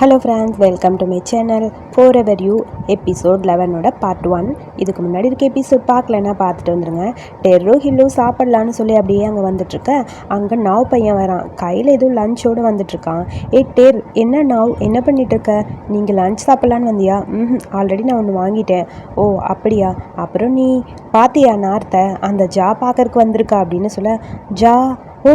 Hello friends welcome to my channel forever you episode லெவனோட part one இதுக்கு முன்னாடி இருக்க episode பார்க்கலன்னா பார்த்துட்டு வந்துருங்க. டெர்ரோ ஹில்லோ சாப்பிட்லான்னு சொல்லி அப்படியே அங்கே வந்துட்டுருக்க. அங்கே நாவ் பையன் வரான். கையில் ஏதோ லஞ்சோடு வந்துட்டுருக்கான். ஏ டேர் என்ன நாவ்? என்ன பண்ணிகிட்ருக்க நீங்கள் லஞ்ச் சாப்பிட்லான்னு வந்தியா? ம் ஆல்ரெடி நான் ஒன்று வாங்கிட்டேன். ஓ அப்படியா? அப்புறம் நீ பாத்தியா நார்த்தை? அந்த ஜா பார்க்கறக்கு வந்திருக்கா அப்படின்னு சொல்ல ஜா ஓ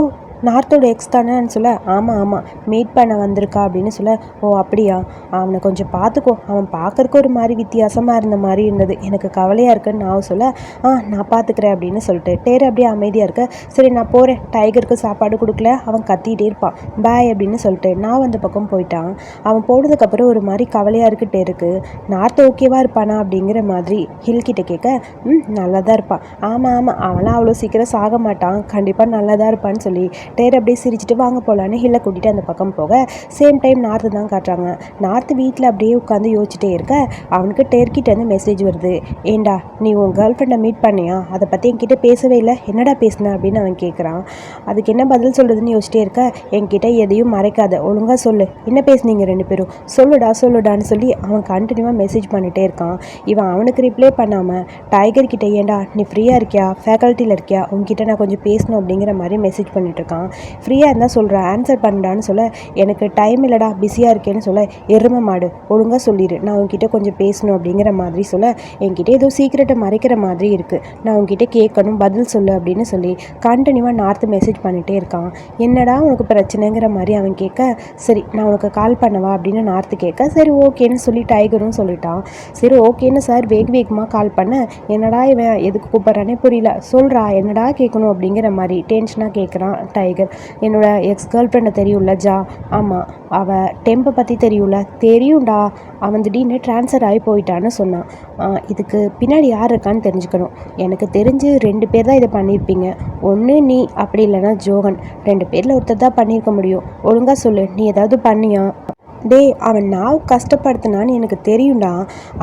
நார்த்தோட எக்ஸ் தானேன்னு சொல்ல ஆமாம் ஆமாம் மீட் பண்ண வந்திருக்கா அப்படின்னு சொல்ல ஓ அப்படியா? அவனை கொஞ்சம் பார்த்துக்கோ. அவன் பார்க்குறக்கு ஒரு மாதிரி வித்தியாசமாக இருந்த மாதிரி இருந்தது. எனக்கு கவலையாக இருக்குன்னு நான் சொல்ல ஆ நான் பார்த்துக்கிறேன் அப்படின்னு சொல்லிட்டு டேர் அப்படியே அமைதியாக இருக்க சரி நான் போகிறேன் டைகருக்கு சாப்பாடு கொடுக்கல. அவன் கத்திகிட்டே இருப்பான். பாய் அப்படின்னு சொல்லிட்டு நான் வந்த பக்கம் போயிட்டான். அவன் போனதுக்கப்புறம் ஒரு மாதிரி கவலையாக இருக்கு. டேருக்கு நார்த் ஓகேவா இருப்பானா அப்படிங்கிற மாதிரி ஹில்கிட்ட கேட்க ம் நல்லா தான் இருப்பான் ஆமாம் ஆமாம் அவன்லாம் அவ்வளோ சீக்கிரம் சாக மாட்டான். கண்டிப்பாக நல்லா தான் இருப்பான்னு சொல்லி டேர் அப்படியே சிரிச்சிட்டு வாங்க போகலான்னு ஹில்லை கூட்டிகிட்டு அந்த பக்கம் போக சேம் டைம் நார்த்து தான் காட்டுறாங்க. நார்த்து வீட்டில் அப்படியே உட்காந்து யோசிச்சுட்டே இருக்க அவனுக்கு டேர்கிட்டேருந்து மெசேஜ் வருது. ஏண்டா நீ உன் கேர்ள் ஃப்ரெண்டை மீட் பண்ணியா? அதை பற்றி என்கிட்ட பேசவே இல்லை. என்னடா பேசுன அப்படின்னு அவன் கேட்குறான் அதுக்கு என்ன பதில் சொல்கிறதுன்னு யோசிச்சிட்டே இருக்க என்கிட்ட எதையும் மறைக்காத. ஒழுங்காக சொல்லு. என்ன பேசுனீங்க ரெண்டு பேரும்? சொல்லுடா சொல்லுடான்னு சொல்லி அவன் கண்டினியூவாக மெசேஜ் பண்ணிகிட்டே இருக்கான். இவன் அவனுக்கு ரிப்ளை பண்ணாமல் டைகர் கிட்ட ஏண்டா நீ ஃப்ரீயாக இருக்கியா? ஃபேக்கல்ட்டியில் இருக்கியா? உங்ககிட்ட நான் கொஞ்சம் பேசணும் அப்படிங்கிற மாதிரி மெசேஜ் பண்ணிட்டு இருக்கான். ஃப்ரீயாக இருந்தால் சொல்கிறேன் ஆன்சர் பண்ணடான்னு சொல்ல எனக்கு டைம் இல்லைடா பிஸியாக இருக்கேன்னு சொல்ல எருமை மாடு ஒழுங்காக சொல்லிடு நான் உங்ககிட்ட கொஞ்சம் பேசணும் அப்படிங்கிற மாதிரி சொல்ல என்கிட்ட ஏதோ சீக்கிரட்டை மறைக்கிற மாதிரி இருக்குது நான் உங்ககிட்ட கேட்கணும் பதில் சொல்லு அப்படின்னு சொல்லி கண்டினியூவாக நார்த்து மெசேஜ் பண்ணிகிட்டே இருக்கான். என்னடா உனக்கு பிரச்சனைங்கிற மாதிரி அவன் கேட்க சரி நான் உனக்கு கால் பண்ணவா? அப்படின்னு நார்த்து கேட்க சரி ஓகேன்னு சொல்லி டைகரும் சொல்லிட்டான். சரி ஓகேன்னு சார் வேக வேகமாக கால் பண்ண என்னடா இவன் எதுக்கு கூப்பிட்றானே புரியல. சொல்கிறா என்னடா கேட்கணும்? அப்படிங்கிற மாதிரி டென்ஷனாக கேட்குறான் டைகர் என்னோட எக்ஸ் கேர்ள் ஃப்ரெண்டை தெரியும்ல ஜா? ஆமாம் அவள் டெம்பை பற்றி தெரியும்ல? தெரியும்டா. அவன் திடீர்னு ட்ரான்ஸ்ஃபர் ஆகி போயிட்டான்னு சொன்னான் இதுக்கு பின்னாடி யார் இருக்கான்னு தெரிஞ்சுக்கணும். எனக்கு தெரிஞ்சு ரெண்டு பேர் தான் இதை பண்ணியிருப்பீங்க. ஒன்று நீ அப்படி இல்லைன்னா ஜோகன். ரெண்டு பேரில் ஒருத்தர் தான் பண்ணியிருக்க முடியும். ஒழுங்காக சொல்லு. நீ ஏதாவது பண்ணியா? டேய் அவன் நான் கஷ்டப்படுத்தினான்னு எனக்கு தெரியும்டா.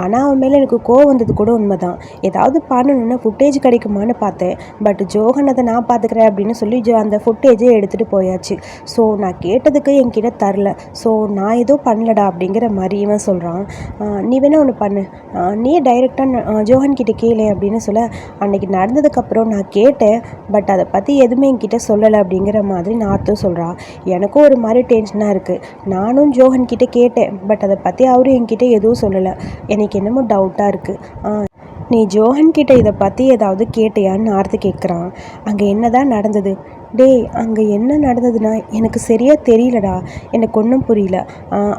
ஆனால் அவன் மேலே எனக்கு கோவம் வந்தது கூட உண்மைதான். ஏதாவது பண்ணணும்னா ஃபுட்டேஜ் கிடைக்குமான்னு பார்த்தேன். பட் ஜோகன் அதை நான் பார்த்துக்கிறேன் அப்படின்னு சொல்லி ஜோ அந்த ஃபுட்டேஜே எடுத்துகிட்டு போயாச்சு. ஸோ நான் கேட்டதுக்கு என்கிட்ட தரல. ஸோ நான் ஏதோ பண்ணலடா அப்படிங்கிற மாதிரி இவன் சொல்கிறான் நீ வேணா ஒன்று பண்ணு. நீ டைரெக்டாக ஜோகன் கிட்ட கேளு அப்படின்னு சொல்ல அன்னைக்கு நடந்ததுக்கப்புறம் நான் கேட்டேன். பட் அதை பற்றி எதுவுமே என்கிட்ட சொல்லலை அப்படிங்கிற மாதிரி நார்த்தும் சொல்கிறான் எனக்கும் ஒரு மாதிரி டென்ஷனாக இருக்குது நானும் ஜோகன் கிட்ட கேட்டேன். பட் அதை பற்றி அவரும் என்கிட்ட எதுவும் சொல்லலை. எனக்கு என்னமோ டவுட்டாக இருக்குது நீ ஜோஹன் கிட்ட இதை பற்றி ஏதாவது கேட்டியான்னு ஆர்த்து கேட்குறான் அங்கே என்னதான் நடந்தது? டேய் அங்கே என்ன நடந்ததுன்னா எனக்கு சரியாக தெரியலடா. எனக்கு ஒன்றும் புரியல.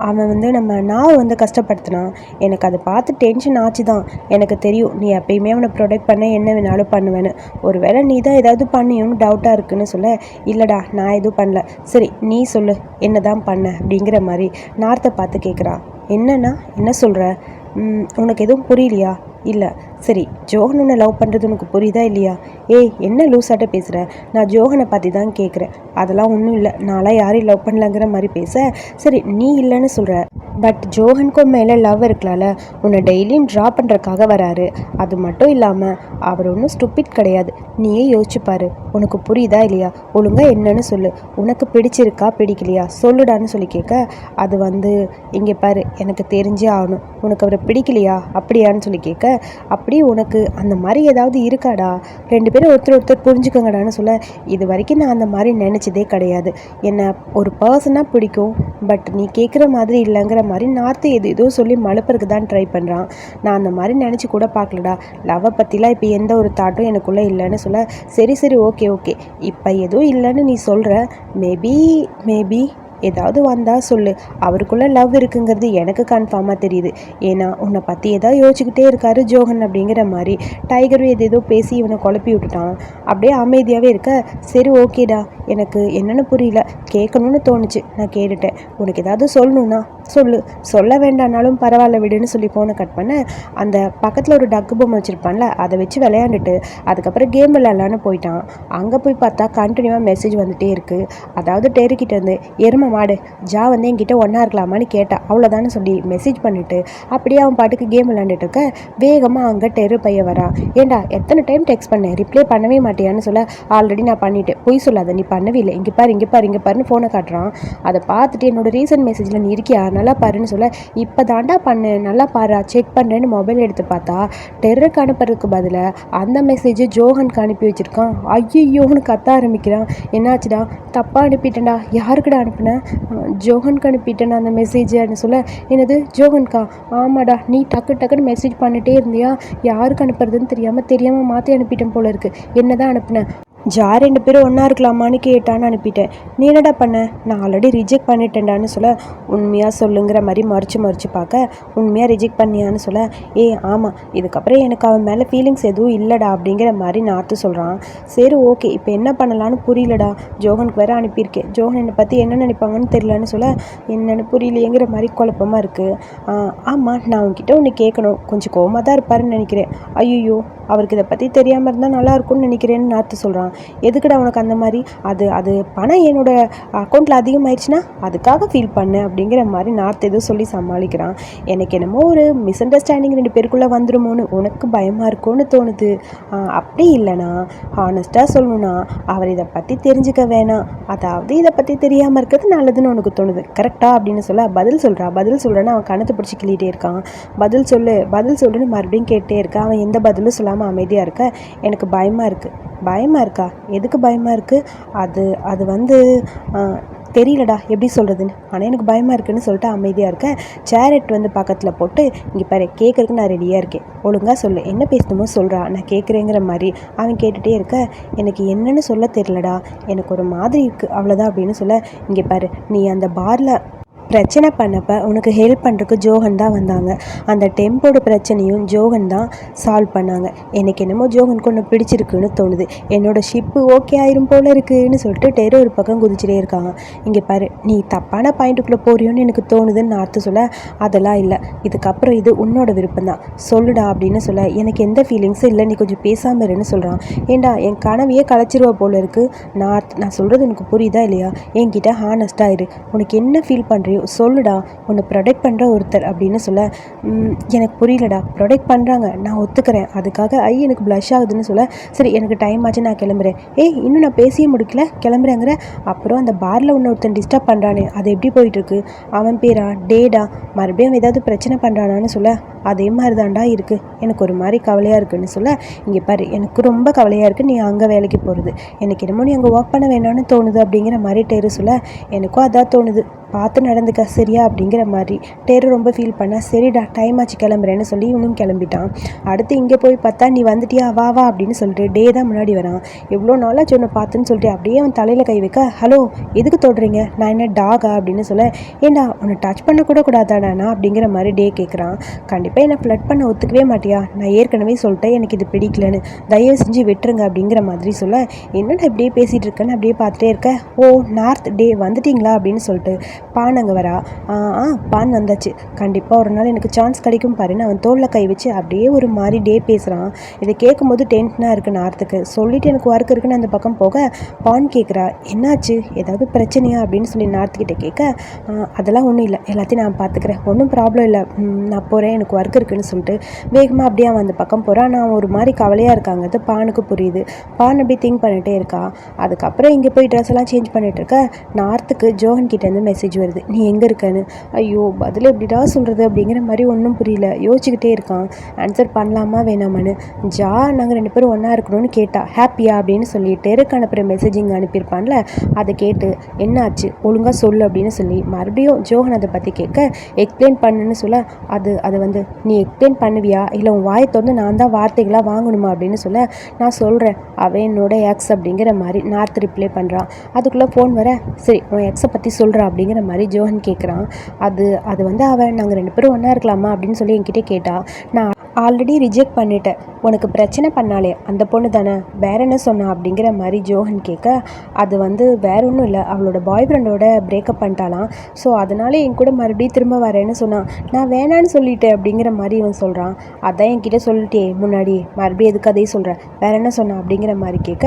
அவன் வந்து நம்ம நான் வந்து கஷ்டப்படுத்தினான். எனக்கு அதை பார்த்து டென்ஷன் ஆச்சு தான் எனக்கு தெரியும் நீ எப்பயுமே அவனை ப்ரொடெக்ட் பண்ண என்ன வேணாலும் பண்ணுவேன்னு. ஒரு வேளை நீ தான் ஏதாவது பண்ணியும்னு டவுட்டாக இருக்குன்னு சொல்ல இல்லைடா நான் எதுவும் பண்ணல. சரி நீ சொல்லு என்ன தான் பண்ண அப்படிங்கிற மாதிரி நார்த்தை பார்த்து கேட்குறா என்னன்னா என்ன சொல்கிற உனக்கு எதுவும் புரியலையா? இல்லை. சரி ஜோகன் உன்னை லவ் பண்ணுறது உனக்கு புரியுதா இல்லையா? ஏய் என்ன லூஸாட்ட பேசுகிற நான் ஜோகனை பற்றி தான் கேட்குறேன் அதெல்லாம் ஒன்றும் இல்லை. நான்லாம் யாரையும் லவ் பண்ணலங்கிற மாதிரி பேச. சரி நீ இல்லைன்னு சொல்கிற பட் ஜோகனுக்கும் மேலே லவ் இருக்கலாம்ல. உன்னை டெய்லியும் ட்ரா பண்ணுறக்காக வராரு. அது மட்டும் இல்லாமல் அவர் ஒன்றும் ஸ்டூப்பிட் கிடையாது. நீயே யோசிச்சுப்பாரு உனக்கு புரியுதா இல்லையா? ஒழுங்கா என்னன்னு சொல்லு. உனக்கு பிடிச்சிருக்கா பிடிக்கலையா? சொல்லுடான்னு சொல்லி கேட்க அது வந்து இங்கே பாரு எனக்கு தெரிஞ்சே ஆகணும். உனக்கு அவரை பிடிக்கலையா? அப்படியான்னு சொல்லி கேட்க அப்படி எப்படி உனக்கு அந்த மாதிரி ஏதாவது இருக்காடா? ரெண்டு பேரும் ஒருத்தர் ஒருத்தர் புரிஞ்சுக்கங்கடான்னு சொல்ல இது வரைக்கும் நான் அந்த மாதிரி நினச்சதே கிடையாது. என்னை ஒரு பர்சனாக பிடிக்கும் பட் நீ கேட்குற மாதிரி இல்லைங்கிற மாதிரி நார்த்து எது ஏதோ சொல்லி மழுப்பறதுக்கு தான் ட்ரை பண்ணுறான் நான் அந்த மாதிரி நினச்சி கூட பார்க்கலடா. லவ்வை பற்றிலாம் இப்போ எந்த ஒரு தாட்டும் எனக்குள்ளே இல்லைன்னு சொல்ல சரி சரி ஓகே ஓகே இப்போ எதுவும் இல்லைன்னு நீ சொல்கிற மேபி மேபி ஏதாவது வந்தால் சொல்லு. அவருக்குள்ளே லவ் இருக்குங்கிறது எனக்கு கன்ஃபார்மாக தெரியுது. ஏன்னா உன்னை பற்றி ஏதாவது யோசிச்சுக்கிட்டே இருக்காரு ஜோகன் அப்படிங்கிற மாதிரி. டைகரும் எது ஏதோ பேசி இவனை குழப்பி விட்டுட்டான். அப்படியே அமைதியாகவே இருக்க சரி ஓகேடா எனக்கு என்னென்னு புரியல. கேட்கணும்னு தோணுச்சு. நான் கேட்டுட்டேன். உனக்கு ஏதாவது சொல்லணும்னா சொல்லு சொல்ல வேண்டானாலும் பரவாயில்ல விடுன்னு சொல்லி ஃபோனை கட் பண்ண அந்த பக்கத்தில் ஒரு டக்கு பொம்மை வச்சுருப்பான்ல அதை வச்சு விளையாண்டுட்டு அதுக்கப்புறம் கேம் விளையாடலான்னு போயிட்டான். அங்கே போய் பார்த்தா கண்டினியூவாக மெசேஜ் வந்துகிட்டே இருக்குது அதாவது டெருக்கிட்ட இருந்து எருமை மாடு ஜா வந்து என்கிட்ட ஒன்றா இருக்கலாமான்னு கேட்டான் அவ்வளோதான்னு சொல்லி மெசேஜ் பண்ணிவிட்டு அப்படியே அவன் பாட்டுக்கு கேம் விளையாண்டுட்டு இருக்க வேகமாக அங்கே டெரு பையன் வரான் ஏண்டா எத்தனை டைம் டெக்ஸ்ட் பண்ணேன் ரிப்ளை பண்ணவே மாட்டியான்னு சொல்ல ஆல்ரெடி நான் பண்ணிட்டேன். பொய் சொல்லாத நீ பண்ணவே இல்லை. இங்கே பாரு இங்கே பாரு இங்கே பாருன்னு ஃபோனை காட்டுறான். அதை பார்த்துட்டு என்னோட ரீசன்ட் மெசேஜில் நீ இருக்கியா? நல்லா பாருன்னு சொல்ல இப்போ தாண்டா பண்ணு நல்லா பாரு செக் பண்ணுறேன்னு மொபைல் எடுத்து பார்த்தா டெரருக்கு அனுப்புறதுக்கு பதிலாக அந்த மெசேஜை ஜோஹனுக்கு அனுப்பி வச்சுருக்கான். ஐயோன்னு கத்த ஆரம்பிக்கிறான். என்னாச்சுடா? தப்பாக அனுப்பிட்டேன்டா. யாருக்குடா அனுப்புனேன் ஜோஹனுக்கு அனுப்பிட்டேன் அந்த மெசேஜ்னு சொல்ல என்னது? ஜோஹன்கா ஆமாடா. நீ டக்கு டக்குன்னு மெசேஜ் பண்ணிட்டே இருந்தியா? யாருக்கு அனுப்புறதுன்னு தெரியாமல் தெரியாமல் மாற்றி அனுப்பிட்டேன் போல இருக்கு. என்ன தான் அனுப்புனேன் ஜார் ரெண்டு பேரும் ஒன்றா இருக்கலாமான்னு கேட்டான்னு அனுப்பிட்டேன். நீ என்னடா பண்ண? நான் ஆல்ரெடி ரிஜெக்ட் பண்ணிட்டேன்டான்னு சொல்ல உண்மையாக சொல்லுங்கிற மாதிரி மறைச்சு மறைச்சு பார்க்க உண்மையாக ரிஜெக்ட் பண்ணியான்னு சொல்ல ஏ ஆமாம் இதுக்கப்புறம் எனக்கு அவன் மேலே ஃபீலிங்ஸ் எதுவும் இல்லைடா அப்படிங்கிற மாதிரி நார்த்து சொல்கிறான் சரி ஓகே இப்போ என்ன பண்ணலான்னு புரியலடா. ஜோகனுக்கு வேறு அனுப்பியிருக்கேன் ஜோகன் என்னை பற்றி என்ன நினைப்பாங்கன்னு தெரியலன்னு சொல்ல என்னென்னு புரியலையேங்கிற மாதிரி குழப்பமாக இருக்குது ஆமாம் நான் உன்கிட்ட ஒன்று கேட்கணும். கொஞ்சம் கோவமாக தான் இருப்பாருன்னு நினைக்கிறேன். ஐயோ அவருக்கு இதை பற்றி தெரியாமல் இருந்தால் நல்லா இருக்கும்னு நினைக்கிறேன்னு நார்த்து சொல்கிறான் எதுக்குடா உனக்கு அந்த மாதிரி? அது அது பணம் என்னோட அக்கௌண்ட்டில் அதிகமாயிடுச்சுன்னா அதுக்காக ஃபீல் பண்ணு அப்படிங்கிற மாதிரி நார்த் எதுவும் சொல்லி சமாளிக்கிறான். எனக்கு என்னமோ ஒரு மிஸ் அண்டர்ஸ்டாண்டிங் ரெண்டு பேருக்குள்ளே வந்துருமோன்னு உனக்கு பயமாக இருக்கும்னு தோணுது. அப்படி இல்லைனா ஹானஸ்ட்டாக சொல்லணும்னா அவர் இதை பற்றி தெரிஞ்சுக்க வேணாம். அதாவது இதை பற்றி தெரியாமல் இருக்கிறது நல்லதுன்னு உனக்கு தோணுது. கரெக்டாக அப்படின்னு சொல்ல பதில் சொல்கிறா பதில் சொல்கிறேன்னு அவன் கணத்தை பிடிச்சி கிள்ளிட்டே இருக்கான். பதில் சொல்லு பதில் சொல்லுன்னு மறுபடியும் கேட்டே இருக்கான் அவன் எந்த பதிலும் சொல்லாமல் அமைதியாக இருக்க? எனக்கு பயமாக இருக்குது பயமாக இருக்கா? எதுக்கு பயமாக இருக்குது அது அது வந்து தெரியலடா. எப்படி சொல்கிறதுன்னு ஆனால் எனக்கு பயமாக இருக்குன்னு சொல்லிட்டு அமைதியாக இருக்கேன். சேரட் வந்து பக்கத்தில் போட்டு இங்கே பாரு கேட்குறதுக்கு நான் ரெடியாக இருக்கேன். ஒழுங்காக சொல்லு. என்ன பேசணுமோ சொல்கிறா நான் கேட்குறேங்கிற மாதிரி. அவன் கேட்டுகிட்டே இருக்க எனக்கு என்னன்னு சொல்ல தெரியலடா. எனக்கு ஒரு மாதிரி இருக்குது அவ்வளோதான் அப்படின்னு சொல்ல இங்கே பாரு நீ அந்த பாரில் பிரச்சனை பண்ணப்ப உனக்கு ஹெல்ப் பண்ணுறதுக்கு ஜோகன் தான் வந்தாங்க. அந்த டெம்போட பிரச்சனையும் ஜோகன் தான் சால்வ் பண்ணாங்க. எனக்கு என்னமோ ஜோகனுக்கு ஒன்று பிடிச்சிருக்குன்னு தோணுது. என்னோடய ஷிப்பு ஓகே ஆயிரும் போல் இருக்குன்னு சொல்லிட்டு டெரோ ஒரு பக்கம் குதிச்சிட்டே இருக்காங்க. இங்கே பாரு நீ தப்பான பாயிண்ட்டுக்குள்ளே போறியோன்னு எனக்கு தோணுதுன்னு நான் அர்த்தம் சொல்ல அதெல்லாம் இல்லை. இதுக்கப்புறம் இது உன்னோட விருப்பம் தான். சொல்லுடா அப்படின்னு சொல்ல எனக்கு எந்த ஃபீலிங்ஸும் இல்லை நீ கொஞ்சம் பேசாமல் இருன்னு சொல்கிறான் ஏண்டா என் கனவையே கலைச்சிருவா போல இருக்குது நான் நான் சொல்கிறது உனக்கு புரியுதா இல்லையா? என்கிட்ட ஹானஸ்ட்டாக இரு. உனக்கு என்ன ஃபீல் பண்ணுறியோ சொல்லுடா உன்னை ப்ரொடெக்ட் பண்ணுற ஒருத்தர் அப்படின்னு சொல்ல எனக்கு புரியலடா ப்ரொடெக்ட் பண்ணுறாங்க நான் ஒத்துக்கிறேன். அதுக்காக ஐ எனக்கு ப்ளஷ் ஆகுதுன்னு சொல்ல சரி எனக்கு டைம் ஆச்சு நான் கிளம்புறேன். ஏய் இன்னும் நான் பேசியே முடிக்கல கிளம்புறேங்கிற? அப்புறம் அந்த பாரில் ஒருத்தன் டிஸ்டர்ப் பண்ணுறானே அது எப்படி போயிட்டுருக்கு? அவன் பேரா? டேடா மறுபடியும் ஏதாவது பிரச்சனை பண்ணுறானான்னு சொல்ல அதே மாதிரி தாண்டா இருக்குது எனக்கு ஒரு மாதிரி கவலையாக இருக்குன்னு சொல்ல இங்கே பாரு எனக்கு ரொம்ப கவலையாக இருக்குது நீ அங்கே வேலைக்கு போகிறது எனக்கு என்னமோ நீ அங்கே ஒர்க் பண்ண வேணாம்னு தோணுது அப்படிங்கிற மாதிரி டேரு சொல்ல எனக்கும் அதான் தோணுது. பார்த்து நடந்துக்க சரியா அப்படிங்கிற மாதிரி. டேரு ரொம்ப ஃபீல் பண்ண சரிடா டைம் ஆச்சு கிளம்புறேன்னு சொல்லி இவனும் கிளம்பிட்டான். அடுத்து இங்கே போய் பார்த்தா நீ வந்துட்டியா? வா வா அப்படின்னு சொல்லிட்டு டே தான் முன்னாடி வரான். எவ்வளோ நாளாச்சு உன்னை பார்த்துன்னு? சொல்லிட்டு அப்படியே அவன் தலையில் கை வைக்க ஹலோ எதுக்கு தொடுறீங்க? நான் என்ன டாகா அப்படின்னு சொல்ல ஏண்டா உன்னை டச் பண்ணக்கூட கூட கூடாதாடாண்ணா அப்படிங்கிற மாதிரி டே கேட்குறான் கண்டிப்பாக என்னை ஃப்ளட் பண்ண ஒத்துக்கவே மாட்டியா? நான் ஏற்கனவே சொல்லிட்டேன் எனக்கு இது பிடிக்கலன்னு. தயவு செஞ்சு விட்டுருங்க அப்படிங்கிற மாதிரி சொல்ல என்னடா இப்படியே பேசிகிட்டு இருக்கேன்னு அப்படியே பார்த்துட்டே இருக்க? ஓ நார்த் டே வந்துட்டீங்களா? அப்படின்னு சொல்லிட்டு பான் அங்கே வரா. ஆ பான் வந்தாச்சு. கண்டிப்பாக ஒரு நாள் எனக்கு சான்ஸ் கிடைக்கும் பாருன்னு அவன் தோளில் கை வச்சு அப்படியே ஒரு மாதிரி டே பேசுகிறான் இதை கேட்கும்போது டென்ஷனாக இருக்குது நார்த்துக்கு. சொல்லிவிட்டு எனக்கு ஒர்க் இருக்குன்னு அந்த பக்கம் போக பான் கேட்குறா என்னாச்சு? ஏதாவது பிரச்சனையா? அப்படின்னு சொல்லி நார்த்துக்கிட்ட கேட்க அதெல்லாம் ஒன்றும் இல்லை. எல்லாத்தையும் நான் பார்த்துக்கிறேன் ஒன்றும் ப்ராப்ளம் இல்லை. நான் போகிறேன் எனக்கு ஒர்க் இருக்குன்னு சொல்லிட்டு வேகமாக அப்படியே அவன் அந்த பக்கம் போகிறான் நான் ஒரு மாதிரி கவலையாக இருக்காங்க அது பானுக்கு புரியுது. பான் அப்படியே திங்க் பண்ணிகிட்டே இருக்கா. அதுக்கப்புறம் இங்கே போய் ட்ரெஸ் எல்லாம் சேஞ்ச் பண்ணிட்டு இருக்க நார்த்துக்கு ஜோஹன் கிட்டேருந்து மெசேஜ் வருது. நீ எங்கே இருக்கன்னு? ஐயோ பதில் எப்படிடா சொல்கிறது அப்படிங்கிற மாதிரி ஒன்றும் புரியல. யோசிச்சுக்கிட்டே இருக்கான். ஆன்சர் பண்ணலாமா வேணாமான்னு? ஜா நாங்கள் ரெண்டு பேரும் ஒன்றா இருக்கணும்னு கேட்டா ஹாப்பியா அப்படின்னு சொல்லி டெருக்கு அனுப்புகிற மெசேஜ் இங்கே அனுப்பியிருப்பான்ல அதை கேட்டு என்னாச்சு? ஒழுங்காக சொல்லு அப்படின்னு சொல்லி மறுபடியும் ஜோகன் அதை பற்றி கேட்க எக்ஸ்பிளைன் பண்ணுன்னு சொல்ல அது அதை வந்து நீ எக்ஸ்பிளைன் பண்ணுவியா? இல்லை உன் வாயை திறந்து நான் தான் வார்த்தைகளாக வாங்கணுமா? அப்படின்னு சொல்ல நான் சொல்கிறேன் அவன் என்னோட எக்ஸ் அப்படிங்கிற மாதிரி நார்த் ரிப்ளை பண்ணுறான் அதுக்குள்ளே ஃபோன் வர சரி உன் எக்ஸை பற்றி சொல்கிறா அப்படிங்கிற மாதிரி ஜோஹன் கேட்குறான் அது அது வந்து அவன் நாங்கள் ரெண்டு பேரும் ஒன்றா இருக்கலாமா? அப்படின்னு சொல்லி என்கிட்ட கேட்டா நான் ஆல்ரெடி ரிஜெக்ட் பண்ணிட்டேன். உனக்கு பிரச்சனை பண்ணாலே அந்த பொண்ணு தானே? வேற என்ன சொன்னா? அப்படிங்கிற மாதிரி ஜோஹன் கேட்க அது வந்து வேற ஒன்றும் இல்லை. அவளோட பாய் ஃப்ரெண்டோட பிரேக்கப் பண்ணிட்டாலாம் ஸோ அதனால என் கூட மறுபடியும் திரும்ப வரேன்னு சொன்னான் நான் வேணான்னு சொல்லிட்டேன். அப்படிங்கிற மாதிரி இவன் சொல்கிறான் அதான் என்கிட்ட சொல்லிட்டே முன்னாடி மறுபடியும் எதுக்கு அதே சொல்கிறேன் வேற என்ன சொன்னான் அப்படிங்கிற மாதிரி கேட்க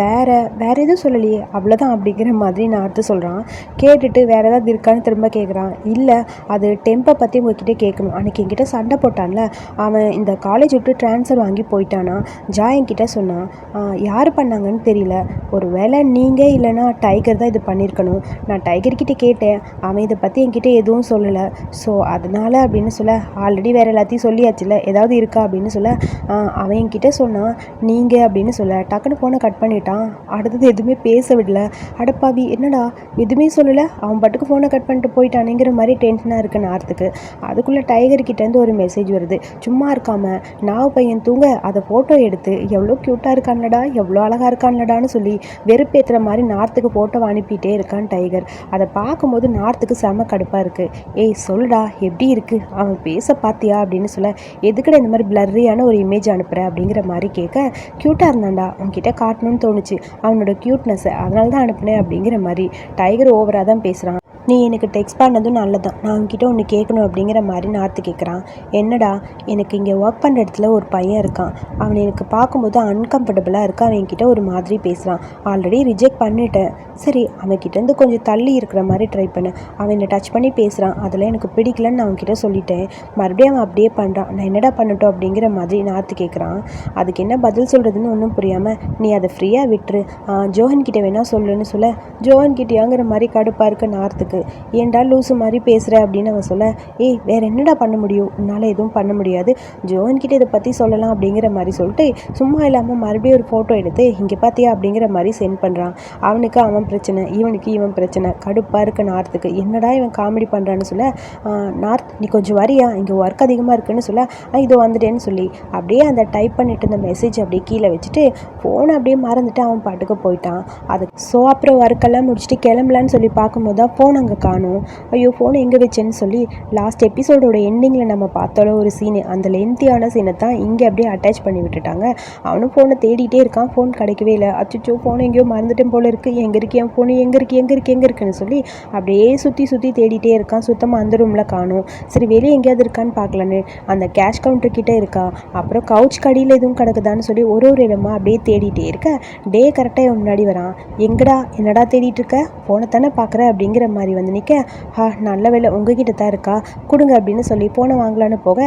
வேற வேற எதுவும் சொல்லலையே. அவ்வளோதான் அப்படிங்கிற மாதிரி நான் அடுத்து சொல்கிறான் கேட்டுட்டு வேற வேறு ஏதாவது இருக்கான்னு திரும்ப கேட்குறான் இல்லை அது டெம்பை பற்றி உங்ககிட்ட கேட்கணும் அன்னைக்கு என்கிட்ட சண்டை போட்டான்ல அவன் இந்த காலேஜ் விட்டு ட்ரான்ஸ்ஃபர் வாங்கி போயிட்டானா? ஜா என்கிட்ட சொன்னான் யார் பண்ணாங்கன்னு தெரியல. ஒரு வேளை நீங்கள் இல்லைனா டைகர் தான் இது பண்ணியிருக்கணும் நான் டைகர்கிட்ட கேட்டேன். அவன் இதை பற்றி என்கிட்ட எதுவும் சொல்லலை. ஸோ அதனால் அப்படின்னு சொல்ல ஆல்ரெடி வேறு எல்லாத்தையும் சொல்லியாச்சுல. ஏதாவது இருக்கா? அப்படின்னு சொல்ல அவன் என்கிட்ட சொன்னான் நீங்கள் அப்படின்னு சொல்ல டக்குன்னு ஃபோனை கட் பண்ணிட்டான். அடுத்தது எதுவுமே பேச விடல. அடப்பாவி என்னடா? எதுவுமே சொல்லலை? அவன் பாட்டுக்கு ஃபோனை கட் பண்ணிட்டு போயிட்டானுங்கிற மாதிரி டென்ஷனாக இருக்குது நார்த்துக்கு. அதுக்குள்ளே டைகர் கிட்டேருந்து ஒரு மெசேஜ் வருது. சும்மா இருக்காமல் நான் பையன் தூங்க அதை ஃபோட்டோ எடுத்து எவ்வளோ க்யூட்டாக இருக்கான்லடா எவ்வளோ அழகாக இருக்கான்லடான்னு சொல்லி வெறுப்பேற்றுற மாதிரி நார்த்துக்கு ஃபோட்டோ அனுப்பிட்டே இருக்கான் டைகர் அதை பார்க்கும்போது நார்த்துக்கு செம கடுப்பாக இருக்குது ஏய் சொல்டா எப்படி இருக்குது அவன் பேச பார்த்தியா அப்படின்னு சொல்ல எதுக்குடா இந்த மாதிரி பிளர்ரியான ஒரு இமேஜ் அனுப்புகிற அப்படிங்கிற மாதிரி கேட்க க்யூட்டாக இருந்தான்டா அவன்கிட்ட காட்டணும்னு தோணுச்சு. அவனோட க்யூட்னஸ்ஸை அதனால தான் அனுப்புனேன். அப்படிங்கிற மாதிரி டைகர் ஓவராக தான் பேசுகிறான் நீ எனக்கு டெக்ஸ்ட் பண்ணதும் நல்லதான் நான் உன்கிட்ட ஒன்று கேட்கணும் அப்படிங்கிற மாதிரி நார்த்து கேட்குறான் என்னடா எனக்கு இங்கே ஒர்க் பண்ணுற இடத்துல ஒரு பையன் இருக்கான். அவன் எனக்கு பார்க்கும்போது அன்கம்ஃபர்டபுளாக இருக்கு அவன் கிட்ட ஒரு மாதிரி பேசுகிறான் ஆல்ரெடி ரிஜெக்ட் பண்ணிட்டேன். சரி அவன்கிட்டேருந்து கொஞ்சம் தள்ளி இருக்கிற மாதிரி ட்ரை பண்ணேன் அவன் என்னை டச் பண்ணி பேசுகிறான் அதெல்லாம் எனக்கு பிடிக்கலன்னு நான் அவன்கிட்ட சொல்லிட்டேன். மறுபடியும் அவன் அப்படியே பண்ணுறான் நான் என்னடா பண்ணட்டும் அப்படிங்கிற மாதிரி நார்த்து கேட்குறான் அதுக்கு என்ன பதில் சொல்கிறதுன்னு ஒன்றும் புரியாமல் நீ அதை ஃப்ரீயாக விட்டுரு. ஜோஹன் கிட்டே வேணால் சொல்லுன்னு சொல்ல. ஜோஹன் கிட்டேயாங்கிற மாதிரி கடுப்பாக இருக்க நார்த்துக்கு ஏன்டா லூசு மாதிரி பேசுகிற அப்படின்னு அவன் சொல்ல ஏய் வேற என்னடா பண்ண முடியும்? உன்னால் எதுவும் பண்ண முடியாது. ஜோன்கிட்ட இதை பற்றி சொல்லலாம் அப்படிங்கிற மாதிரி சொல்லிட்டு சும்மா இல்லாமல் மறுபடியும் ஒரு ஃபோட்டோ எடுத்து இங்கே பார்த்தியா அப்படிங்கிற மாதிரி சென்ட் பண்ணுறான் அவனுக்கு அவன் பிரச்சனை இவனுக்கு இவன் பிரச்சனை. கடுப்பாக இருக்க நார்த்துக்கு. என்னடா இவன் காமெடி பண்ணுறான்னு சொல்ல நார்த் நீ கொஞ்சம் வரியா? இங்கே ஒர்க் அதிகமாக இருக்குன்னு சொல்ல "ஆ, இதோ வந்துட்டேன்னு சொல்லி அப்படியே அந்த டைப் பண்ணிட்டு இருந்த மெசேஜ் அப்படியே கீழே வச்சுட்டு ஃபோனை அப்படியே மறந்துட்டு அவன் பாட்டுக்கு போயிட்டான். அது ஸோ அப்புறம் ஒர்க்கெல்லாம் முடிச்சுட்டு கிளம்பலான்னு சொல்லி பார்க்கும்போது தான் ஃபோன் அங்கே காணும். ஐயோ ஃபோனை எங்கே வச்சேன்னு சொல்லி லாஸ்ட் எபிசோடோட எண்டிங்கில் நம்ம பார்த்தாலும் ஒரு சீனு அந்த லென்த்தியான சீனை தான் இங்கே அப்படியே அட்டாச் பண்ணி விட்டுட்டாங்க. அவனும் ஃபோனை தேடிட்டே இருக்கான். ஃபோன் கிடைக்கவே இல்லை. அச்சோ ஃபோன் எங்கேயோ மறந்துட்டேன் போல இருக்குது எங்கே இருக்கு? என் ஃபோனு எங்கே இருக்குது எங்கே இருக்குது எங்கே இருக்குன்னு சொல்லி அப்படியே சுற்றி சுற்றி தேடிட்டே இருக்கான். சுத்தமாக அந்த ரூமில் காணும். சரி வெளியே எங்கேயாவது இருக்கான்னு பார்க்கலான்னு. அந்த கேஷ் கவுண்டர் கிட்டே இருக்கா. அப்புறம் கவுச் கடியில் எதுவும் கிடக்குதான்னு சொல்லி ஒரு ஒரு இடமா அப்படியே தேடிட்டே இருக்க. டே கரெக்டாக முன்னாடி வரான். எங்கடா? என்னடா தேடிட்டு இருக்க? ஃபோனை தானே பார்க்குற அப்படிங்கிற மாதிரி வந்து நிற்க ஹா நல்ல வேலை உங்ககிட்ட தான் இருக்கா? கொடுங்க அப்படின்னு சொல்லி ஃபோனை வாங்கலான்னு போக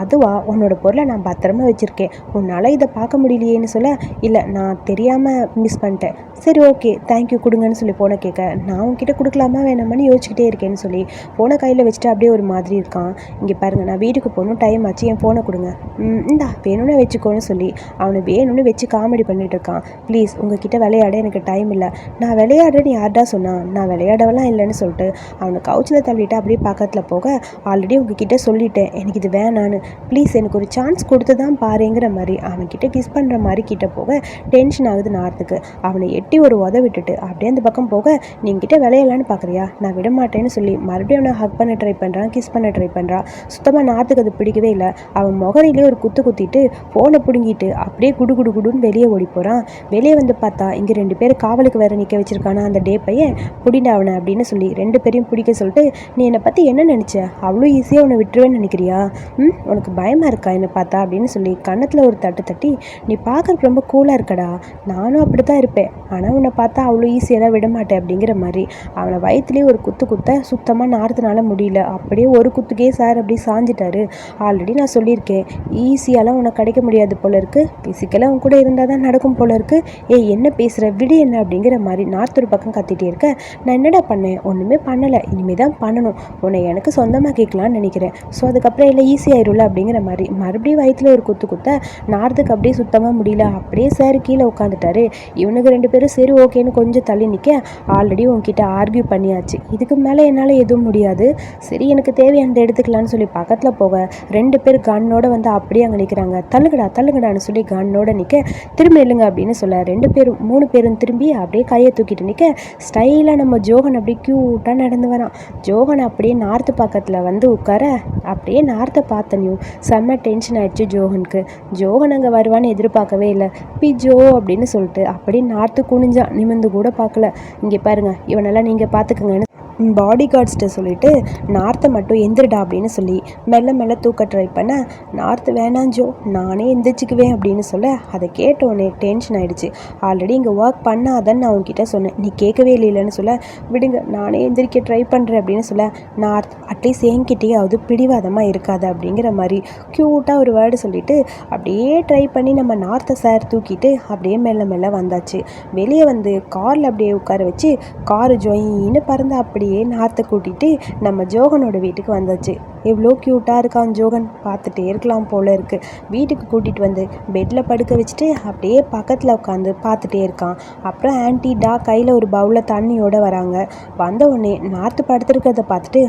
அதுவா? உன்னோட பொருளை நான் பத்திரமா வச்சுருக்கேன். உன்னால் இதை பார்க்க முடியலையேன்னு சொல்ல இல்லை நான் தெரியாமல் மிஸ் பண்ணிட்டேன். சரி ஓகே தேங்க்யூ கொடுங்கன்னு சொல்லி போன கேட்க நான் உங்ககிட்ட கொடுக்கலாமா வேணாமான்னு யோசிச்சுக்கிட்டே இருக்கேன்னு சொல்லி ஃபோனை கையில் வச்சுட்டு அப்படியே ஒரு மாதிரி இருக்கான். இங்கே பாருங்கள் நான் வீட்டுக்கு போகணும் டைம் ஆச்சு என் ஃபோனை கொடுங்க. "ம், இந்தா வேணும்னு வச்சுக்கோன்னு சொல்லி அவனை வேணும்னு வச்சு காமெடி பண்ணிட்டு இருக்கான். ப்ளீஸ் உங்ககிட்ட விளையாட எனக்கு டைம் இல்லை. நான் விளையாடுறேன்னு யார்டா சொன்னான் நான் விளையாடவெல்லாம் இல்லைன்னு சொல்லிட்டு அவனை கவுச்சில் தள்ளிட்டு அப்படியே பக்கத்தில் போக ஆல்ரெடி உங்ககிட்ட சொல்லிட்டேன். எனக்கு இது வேணான்னு. ப்ளீஸ் எனக்கு ஒரு சான்ஸ் கொடுத்து தான் பாருங்கிற மாதிரி அவன்கிட்ட கிஸ் பண்ணுற மாதிரி கிட்ட போக டென்ஷன் ஆகுது நார்த்துக்கு. அவனை எட்டி ஒரு உத விட்டுட்டு அப்படியே அந்த பக்கம் போக நீங்கிட்ட விளையலான்னு பார்க்குறியா நான் விட மாட்டேன்னு சொல்லி மறுபடியும் அவனை ஹக் பண்ண ட்ரை பண்ணுறான் கிஸ் பண்ண ட்ரை பண்ணுறான் சுத்தமாக நார்த்துக்கு அது பிடிக்கவே இல்லை. அவன் முகரையிலே ஒரு குத்து குத்திட்டு ஃபோனை பிடுங்கிட்டு அப்படியே குடு குடு குடுன்னு வெளியே ஓடி போகிறான் வெளியே வந்து பார்த்தா இங்கே ரெண்டு பேர் காவலுக்கு வேறு நிற்க வச்சிருக்கானா அந்த டே பையன்? புடிண்டா அவனை அப்படின்னு சொல்லி ரெண்டு பேரையும் பிடிக்க சொல்லிட்டு நீ என்னை பற்றி என்ன நினச்ச? அவ்வளோ ஈஸியாக உன்னை விட்டுருவேன்னு நினைக்கிறியா? ம்? உனக்கு பயமாக இருக்கா என்னை பார்த்தா? அப்படின்னு சொல்லி கன்னத்தில் ஒரு தட்டு தட்டி நீ பார்க்குறக்கு ரொம்ப கூலாக இருக்கடா. நானும் அப்படி தான் இருப்பேன். ஆனால் உன்னை பார்த்தா அவ்வளோ ஈஸியாக விட மாட்டேன் அப்படிங்கிற மாதிரி அவனை வயிற்றுலேயே ஒரு குத்து குத்த சுத்தமாக நார்த்தனால முடியல. அப்படியே ஒரு குத்துக்கே சார் அப்படி சாஞ்சிட்டாரு. ஆல்ரெடி நான் சொல்லியிருக்கேன் ஈஸியாலாம் உனக்கு கிடைக்க முடியாது போல இருக்கு. ஃபிசிக்கலாக அவன் கூட இருந்தால் தான் நடக்கும் போல இருக்கு. ஏ என்ன பேசுகிற விடு என்ன? அப்படிங்கிற மாதிரி நார்த்து ஒரு பக்கம் கத்திட்டே இருக்க நான் என்னடா பண்ணேன்? ஒன்றுமே பண்ணலை. இனிமே தான் பண்ணணும். உன்னை எனக்கு சொந்தமாக கேட்கலான்னு நினைக்கிறேன். ஸோ அதுக்கப்புறம் இல்லை ஈஸியாயிரும்ல அப்படிங்கிற மாதிரி. மறுபடியும் வயிற்றுல ஒரு குத்து குத்த நார்த்துக்கு அப்படியே சுத்தமாக முடியல. அப்படியே சார் கீழே உட்காந்துட்டாரு இவனுக்கு ரெண்டு பேரும் சரி ஓகேன்னு கொஞ்சம் தள்ளி நிற்க ஆல்ரெடி உன்கிட்ட ஆர்கியூ பண்ணியாச்சு. இதுக்கு மேலே என்னால் எதுவும் முடியாது. சரி எனக்கு தேவையானதை எடுத்துக்கலான்னு சொல்லி பக்கத்தில் போக ரெண்டு பேர் கண்ணோட வந்து அப்படியே அங்கே நிற்கிறாங்க தள்ளுங்கடா தள்ளுங்கடான்னு சொல்லி கண்ணோட நிற்க திரும்ப இல்லைங்க அப்படின்னு சொல்ல ரெண்டு பேரும் மூணு பேரும் திரும்பி அப்படியே கையை தூக்கிட்டு நிற்க ஸ்டைலாக நம்ம ஜோகன் அப்படியே க்யூட்டாக நடந்து வரான். ஜோகன் அப்படியே நார்த்து பக்கத்தில் வந்து உட்கார அப்படியே நார்த்தை பார்த்தனையும் செம்ம டென்ஷன் ஆயிடுச்சு ஜோகனுக்கு. ஜோகன் அங்கே வருவான்னு எதிர்பார்க்கவே இல்லை. பி ஜோ அப்படின்னு சொல்லிட்டு அப்படியே நார்த்து குனிஞ்சான். நிமிந்து கூட பார்க்கல. இங்கே பாருங்க இவனெல்லாம் நீங்கள் பார்த்துக்குங்கன்னு பாடி கார்ட்ஸ்கிட்ட சொல்லிட்டு நார்த்தை மட்டும் எந்திரிடா அப்படின்னு சொல்லி மெல்ல மெல்ல தூக்க ட்ரை பண்ண நார்த்து வேணாஞ்சோ நானே எந்திரிச்சிக்குவேன் அப்படின்னு சொல்ல அதை கேட்டோடனே டென்ஷன் ஆகிடுச்சு ஆல்ரெடி இங்கே ஒர்க் பண்ணாதன்னு நான் உங்ககிட்ட சொன்னேன். நீ கேட்கவே இல்லைன்னு சொல்ல விடுங்க நானே எந்திரிக்க ட்ரை பண்ணுறேன் அப்படின்னு சொல்ல நார்த் அட்லீஸ்ட் என்கிட்டேயாவது பிடிவாதமாக இருக்காது அப்படிங்கிற மாதிரி க்யூட்டாக ஒரு வேர்டு சொல்லிட்டு அப்படியே ட்ரை பண்ணி நம்ம நார்த்தை சார் தூக்கிட்டு அப்படியே மெல்ல மெல்ல வந்தாச்சு. வெளியே வந்து காரில் அப்படியே உட்கார வச்சு கார் ஜொயின்னு பறந்து அப்படியே நார்த்தை கூட்டிகிட்டு நம்ம ஜோகனோட வீட்டுக்கு வந்தாச்சு. எவ்வளோ க்யூட்டாக இருக்கான் ஜோகன். பார்த்துட்டே இருக்கலாம் போல இருக்குது வீட்டுக்கு கூட்டிகிட்டு வந்து பெட்டில் படுக்க வச்சுட்டு அப்படியே பக்கத்தில் உட்காந்து பார்த்துட்டே இருக்கான். அப்புறம் ஆன்டி டா கையில் ஒரு பவுலில் தண்ணியோடு வராங்க. வந்த உடனே நார்த்து படுத்துருக்கிறத பார்த்துட்டு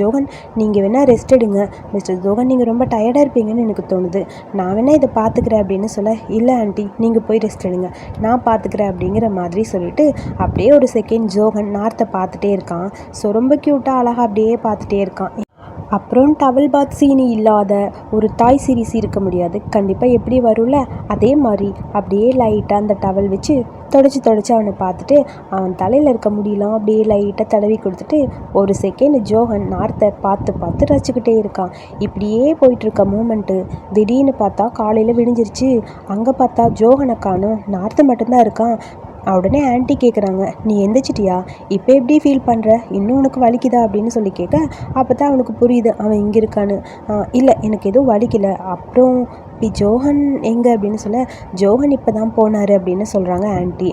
ஜோகன் நீங்கள் வேணால் ரெஸ்ட் எடுங்க. மிஸ்டர் ஜோகன் நீங்கள் ரொம்ப டயர்டாக இருப்பீங்கன்னு எனக்கு தோணுது. நான் வேணால் இதை பார்த்துக்கிறேன் அப்படின்னு சொல்ல இல்லை ஆன்ட்டி நீங்கள் போய் ரெஸ்ட் எடுங்க. நான் பார்த்துக்கிறேன் அப்படிங்கிற மாதிரி சொல்லிட்டு அப்படியே ஒரு செகண்ட் ஜோகன் நார்த்தை பார்த்துட்டே இருக்கான். ஸோ ரொம்ப க்யூட்டாக அழகாக அப்படியே பார்த்துட்டே இருக்கான். அப்புறம் டவல் பாத் சீனி இல்லாத ஒரு தாய் சீரிஸ் இருக்க முடியாது. கண்டிப்பாக எப்படி வரும்ல? அதே மாதிரி அப்படியே லைட்டாக அந்த டவல் வச்சு தொடச்சி தொடச்சி அவனை பார்த்துட்டு அவன் தலையில் இருக்க முடியலாம் அப்படியே லைட்டாக தடவி கொடுத்துட்டு ஒரு செகண்ட் ஜோகன் நார்த்தை பார்த்து பார்த்து ரசிச்சுக்கிட்டே இருக்கான். இப்படியே போயிட்டுருக்க மூமெண்ட்டு திடீர்னு பார்த்தா காலையில் விடிஞ்சிருச்சு. அங்கே பார்த்தா ஜோகனை காணும். நார்த்து மட்டும்தான் இருக்கான். உடனே ஆன்ட்டி கேட்குறாங்க நீ எந்திரிச்சிட்டியா? இப்போ எப்படி ஃபீல் பண்ணுற இன்னும் உனக்கு வலிக்குதா? அப்படின்னு சொல்லி கேட்க அப்போ தான் அவனுக்கு புரியுது அவன் இங்கே இருக்கான்னு. இல்லை எனக்கு எதுவும் வலிக்கல. அப்புறம் இப்போ ஜோஹன் எங்கே? அப்படின்னு சொல்ல ஜோஹன் இப்போ தான் போனார் அப்படின்னு சொல்கிறாங்க ஆன்ட்டி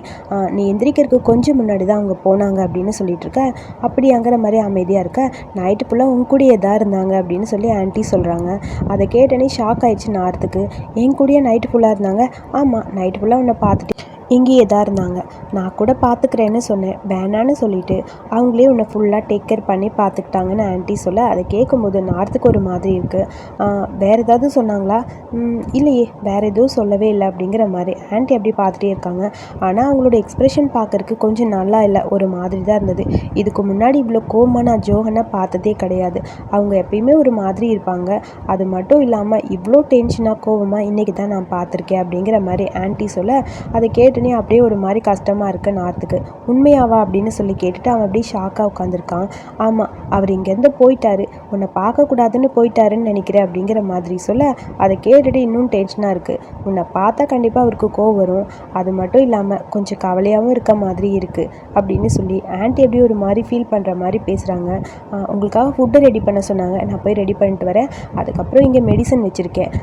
நீ எந்திரிக்கிறதுக்கு கொஞ்சம் முன்னாடி தான் அவங்க போனாங்க அப்படின்னு சொல்லிட்டு இருக்க. அப்படி அங்கிற மாதிரி அமைதியாக இருக்க. நைட்டு ஃபுல்லாக உன் கூடயே தான் இருந்தாங்க அப்படின்னு சொல்லி ஆன்ட்டி சொல்கிறாங்க அதை கேட்டனே ஷாக் ஆயிடுச்சு நார்த்துக்கு. என் கூடயே நைட்டு ஃபுல்லாக இருந்தாங்க? ஆமாம் நைட்டு ஃபுல்லாக உன்னை பார்த்துட்டு இங்கேயே தான் இருந்தாங்க. நான் கூட பார்த்துக்கிறேன்னு சொன்னேன். வேணான்னு சொல்லிட்டு அவங்களே உன்னை ஃபுல்லாக டேக் கேர் பண்ணி பார்த்துக்கிட்டாங்கன்னு ஆன்ட்டி சொல்ல அதை கேட்கும்போது நார்த்துக்கு ஒரு மாதிரி இருக்குது வேறு ஏதாவது சொன்னாங்களா? இல்லையே வேறு எதுவும் சொல்லவே இல்லை அப்படிங்கிற மாதிரி. ஆன்ட்டி அப்படி பார்த்துட்டே இருக்காங்க. ஆனால் அவங்களோட எக்ஸ்ப்ரெஷன் பார்க்குறக்கு கொஞ்சம் நல்லா இல்லை ஒரு மாதிரி தான் இருந்தது. இதுக்கு முன்னாடி இவ்வளோ கோமாக நான் ஜோகனை பார்த்ததே கிடையாது. அவங்க எப்பயுமே ஒரு மாதிரி இருப்பாங்க. அது மட்டும் இல்லாமல் இவ்வளோ டென்ஷனாக கோவமாக இன்றைக்கி தான் நான் பார்த்துருக்கேன் அப்படிங்கிற மாதிரி ஆன்ட்டி சொல்ல அதை கேட்டு உடனே அப்படியே ஒரு மாதிரி கஷ்டமாக இருக்குது நார்த்துக்கு உண்மையாவா அப்படின்னு சொல்லி கேட்டுட்டு அவன் அப்படியே ஷாக்காக உட்காந்துருக்கான் ஆமாம் அவர் இங்கேருந்து போயிட்டாரு. உன்னை பார்க்கக்கூடாதுன்னு போயிட்டாருன்னு நினைக்கிறேன் அப்படிங்கிற மாதிரி சொல்ல அதை கேட்டுட்டு இன்னும் டென்ஷனாக இருக்குது உன்னை பார்த்தா கண்டிப்பாக அவருக்கு கோவம் வரும். அது மட்டும் இல்லாமல் கொஞ்சம் கவலையாகவும் இருக்க மாதிரி இருக்குது அப்படின்னு சொல்லி ஆன்ட்டி எப்படி ஒரு மாதிரி ஃபீல் பண்ணுற மாதிரி பேசுகிறாங்க உங்களுக்காக ஃபுட்டு ரெடி பண்ண சொன்னாங்க. நான் போய் ரெடி பண்ணிட்டு வரேன். அதுக்கப்புறம் இங்கே மெடிசன் வச்சுருக்கேன்.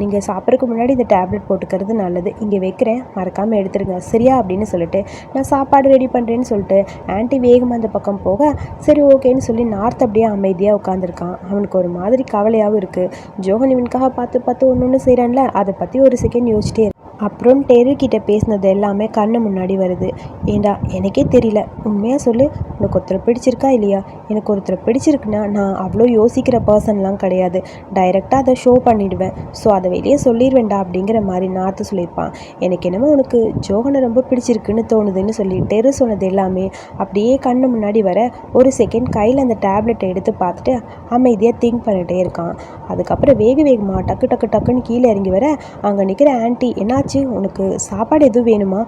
நீங்கள் சாப்பிட்றதுக்கு முன்னாடி இந்த டேப்லெட் போட்டுக்கிறது நல்லது. இங்கே வைக்கிறேன். மறக்காமல் எடுத்து எடுத்துருங்க சரியா? அப்படின்னு சொல்லிட்டு நான் சாப்பாடு ரெடி பண்ணுறேன்னு சொல்லிட்டு ஆன்ட்டி வேகமாக அந்த பக்கம் போக சரி ஓகேன்னு சொல்லி நார்த் அப்படியே அமைதியாக உட்காந்துருக்கான் அவனுக்கு ஒரு மாதிரி கவலையாகவும் இருக்குது ஜோகன் இவனுக்காக பார்த்து பார்த்து ஒன்று ஒன்று செய்கிறான்ல அதை பற்றி ஒரு செகண்ட் யோசிச்சிட்டே அப்புறம் டெருக்கிட்ட பேசினது எல்லாமே கண்ணு முன்னாடி வருது. ஏண்டா எனக்கே தெரியல. உண்மையாக சொல்லு உனக்கு ஒருத்தரை பிடிச்சிருக்கா இல்லையா? எனக்கு ஒருத்தரை பிடிச்சிருக்குன்னா நான் அவ்வளோ யோசிக்கிற பர்சன்லாம் கிடையாது. டைரெக்டாக அதை ஷோ பண்ணிவிடுவேன் ஸோ அதை வெளியே சொல்லிடுவேண்டா அப்படிங்கிற மாதிரி நாற்று சொல்லியிருப்பான். எனக்கு என்னமோ உனக்கு ஜோகனை ரொம்ப பிடிச்சிருக்குன்னு தோணுதுன்னு சொல்லி டெரு சொன்னது எல்லாமே அப்படியே கண்ணு முன்னாடி வர ஒரு செகண்ட் கையில் அந்த டேப்லெட்டை எடுத்து பார்த்துட்டு அமைதியாக திங்க் பண்ணிகிட்டே இருக்கான். அதுக்கப்புறம் வேக வேகமாக டக்கு டக்கு டக்குன்னு கீழே இறங்கி வர அங்கே நிற்கிற ஆன்ட்டி என்ன என்னாச்சு உனக்கு சாப்பாடு எதுவும் வேணுமா?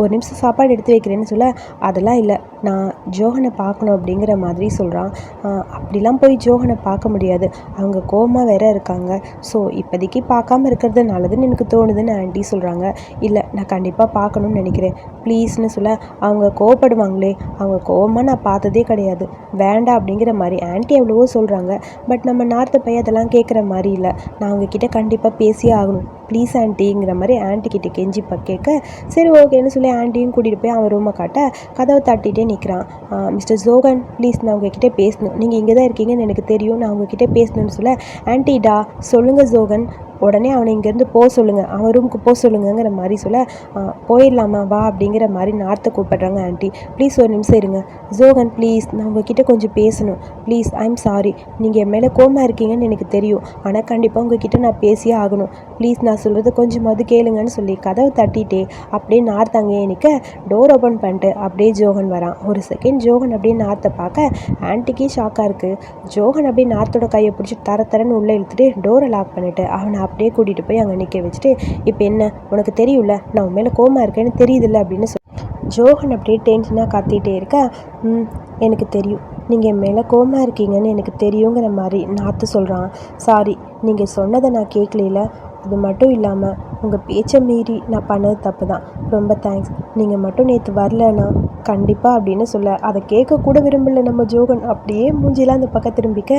ஒரு நிமிஷம் சாப்பாடு எடுத்து வைக்கிறேன்னு சொல்ல அதெல்லாம் இல்லை. நான் ஜோகனை பார்க்கணும் அப்படிங்கிற மாதிரி சொல்கிறான் அப்படிலாம் போய் ஜோகனை பார்க்க முடியாது. அவங்க கோமா வேற இருக்காங்க. ஸோ இப்போதைக்கு பார்க்காம இருக்கிறது நல்லதுன்னு எனக்கு தோணுதுன்னு ஆண்டி சொல்கிறாங்க இல்லை நான் கண்டிப்பாக பார்க்கணுன்னு நினைக்கிறேன். ப்ளீஸ்னு சொல்ல அவங்க கோவப்படுவாங்களே அவங்க கோவமாக நான் பார்த்ததே கிடையாது. வேண்டாம் அப்படிங்கிற மாதிரி ஆண்டி எவ்வளவோ சொல்கிறாங்க பட் நம்ம நார்த்த பையன் அதெல்லாம் கேட்குற மாதிரி இல்லை. நான் அவங்கக்கிட்ட கண்டிப்பாக பேசியே ஆகணும். ப்ளீஸ் ஆன்ட்டிங்கிற மாதிரி ஆன்ட்டி கிட்டே கெஞ்சி கேட்க சரி ஓகேன்னு சொல்லி ஆன்ட்டியும் கூட்டிகிட்டு போய் அவன் ரூமை காட்ட கதவை தட்டிகிட்டே நிற்கிறான் மிஸ்டர் ஜோகன் ப்ளீஸ் நான் உங்ககிட்ட பேசணும். நீங்கள் இங்கே தான் இருக்கீங்கன்னு எனக்கு தெரியும். நான் உங்ககிட்ட பேசணும்னு சொல்ல ஆன்ட்டிடா சொல்லுங்கள் ஜோகன். உடனே அவனை இங்கேருந்து போக சொல்லுங்கள் அவன் ரூமுக்கு போக சொல்லுங்கங்கிற மாதிரி சொல்ல போயிடலாமா? வா அப்படிங்கிற மாதிரி நார்த்தை கூப்பிட்றாங்க ஆண்டி. ப்ளீஸ் ஒரு நிமிஷம் இருங்க. ஜோகன் ப்ளீஸ் நான் உங்ககிட்ட கொஞ்சம் பேசணும். ப்ளீஸ் ஐ எம் சாரி நீங்கள் என் மேலே கோமா இருக்கீங்கன்னு எனக்கு தெரியும். ஆனால் கண்டிப்பாக உங்ககிட்ட நான் பேசியே ஆகணும். ப்ளீஸ் நான் சொல்கிறது கொஞ்சமாவது கேளுங்கன்னு சொல்லி கதவை தட்டிட்டே அப்படியே நார்த் அங்கேயே நிற்க டோர் ஓப்பன் பண்ணிட்டு அப்படியே ஜோகன் வரான். ஒரு செகண்ட் ஜோகன் அப்படியே நார்த்தை பார்க்க ஆன்ட்டிக்கே ஷாக்காக இருக்குது ஜோகன் அப்படியே நார்த்தோட கையை பிடிச்சி தர தரன்னு உள்ளே இழுத்துட்டு டோரை லாக் பண்ணிவிட்டு அவனை அப்படியே கூட்டிகிட்டு போய் அங்கே நிற்க வச்சுட்டு இப்போ என்ன? உனக்கு தெரியும்ல? நான் உன் மேலே கோமா இருக்கேன்னு தெரியுதுல்ல? அப்படின்னு சொல்லி ஜோஹன் அப்படியே டென்ஷனாக கத்திகிட்டே இருக்க. எனக்கு தெரியும். நீங்கள் என் மேலே கோமா இருக்கீங்கன்னு எனக்கு தெரியுங்கிற மாதிரி நாத்து சொல்கிறான் சாரி நீங்கள் சொன்னதை நான் கேட்கல அது மட்டும் இல்லாமல் உங்கள் பேச்சை மீறி நான் பண்ணது தப்பு தான் ரொம்ப தேங்க்ஸ் நீங்கள் மட்டும் நேற்று வரலன்னா கண்டிப்பாக அப்படின்னு சொல்ல. அதை கேட்கக்கூட விரும்பல நம்ம ஜோகன். அப்படியே மூஞ்சிலாம் அந்த பக்கம் திரும்பிக்க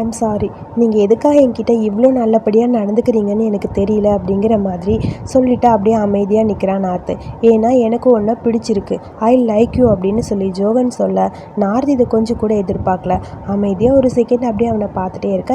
ஐம் சாரி நீங்கள் எதுக்காக என்கிட்ட இவ்வளோ நல்லபடியாக நடந்துக்கிறீங்கன்னு எனக்கு தெரியல அப்படிங்கிற மாதிரி சொல்லிட்டு அப்படியே அமைதியாக நிற்கிறான் நார்த்து ஏன்னா எனக்கு ஒன்றா பிடிச்சிருக்கு. ஐ லைக் யூ அப்படின்னு சொல்லி ஜோகன் சொல்ல நார்த் இதை கொஞ்சம் கூட எதிர்பார்க்கல. அமைதியாக ஒரு செகண்ட் அப்படியே அவனை பார்த்துட்டே இருக்க.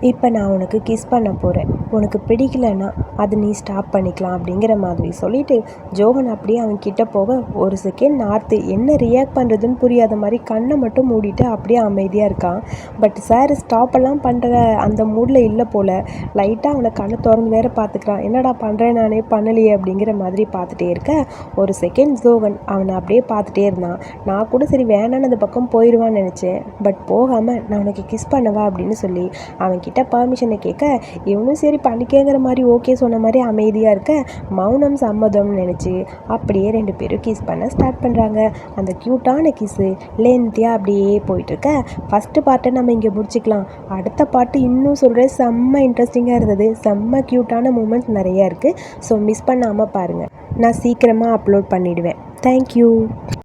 இப்போ நான் உனக்கு கிஸ் பண்ண போகிறேன் உனக்கு பிடிக்கலன்னா அது நீ ஸ்டாப் பண்ணிக்கலாம் அப்படிங்கிற மாதிரி சொல்லிட்டு ஜோகன் அப்படியே அவன் கிட்ட போக ஒரு செகண்ட் நார்த்து என்ன ரியாக்ட் பண்ணுறதுன்னு புரியாத மாதிரி கண்ணை மட்டும் மூடிட்டு அப்படியே அமைதியாக இருக்கான் பட் சார் ஸ்டாப்பெல்லாம் பண்ணுற அந்த மூடில் இல்லை போல். லைட்டாக அவனை கண்ணை திறந்து வேற பார்த்துக்கிறான். என்னடா பண்ணுறேன் நானே? பண்ணலையே. அப்படிங்கிற மாதிரி பார்த்துட்டே இருக்க ஒரு செகண்ட் ஜோகன் அவனை அப்படியே பார்த்துட்டே இருந்தான். நான் கூட சரி வேணான்னு அந்த பக்கம் போயிடுவான்னு நினச்சேன். பட் போகாமல் நான் உனக்கு கிஸ் பண்ணவா? அப்படின்னு சொல்லி அவன் கிட்ட பர்மிஷனை கேட்க இவனும் சரி பண்ணிக்கேங்கிற மாதிரி ஓகே சொன்ன மாதிரி அமைதியாக இருக்க மௌனம் சம்மதம்னு நினச்சி அப்படியே ரெண்டு பேரும் கிஸ் பண்ண ஸ்டார்ட் பண்ணுறாங்க அந்த க்யூட்டான கிஸ்ஸு லென்த்தியாக அப்படியே போயிட்டுருக்க ஃபஸ்ட்டு பார்ட்டை நம்ம இங்கே முடிச்சுக்கலாம். அடுத்த பாட்டு இன்னும் சொல்கிறேன் செம்ம இன்ட்ரெஸ்டிங்காக இருந்தது. செம்ம க்யூட்டான மூமெண்ட்ஸ் நிறையா இருக்குது ஸோ மிஸ் பண்ணாமல் பாருங்கள் நான் சீக்கிரமாக அப்லோட் பண்ணிவிடுவேன் தேங்க்யூ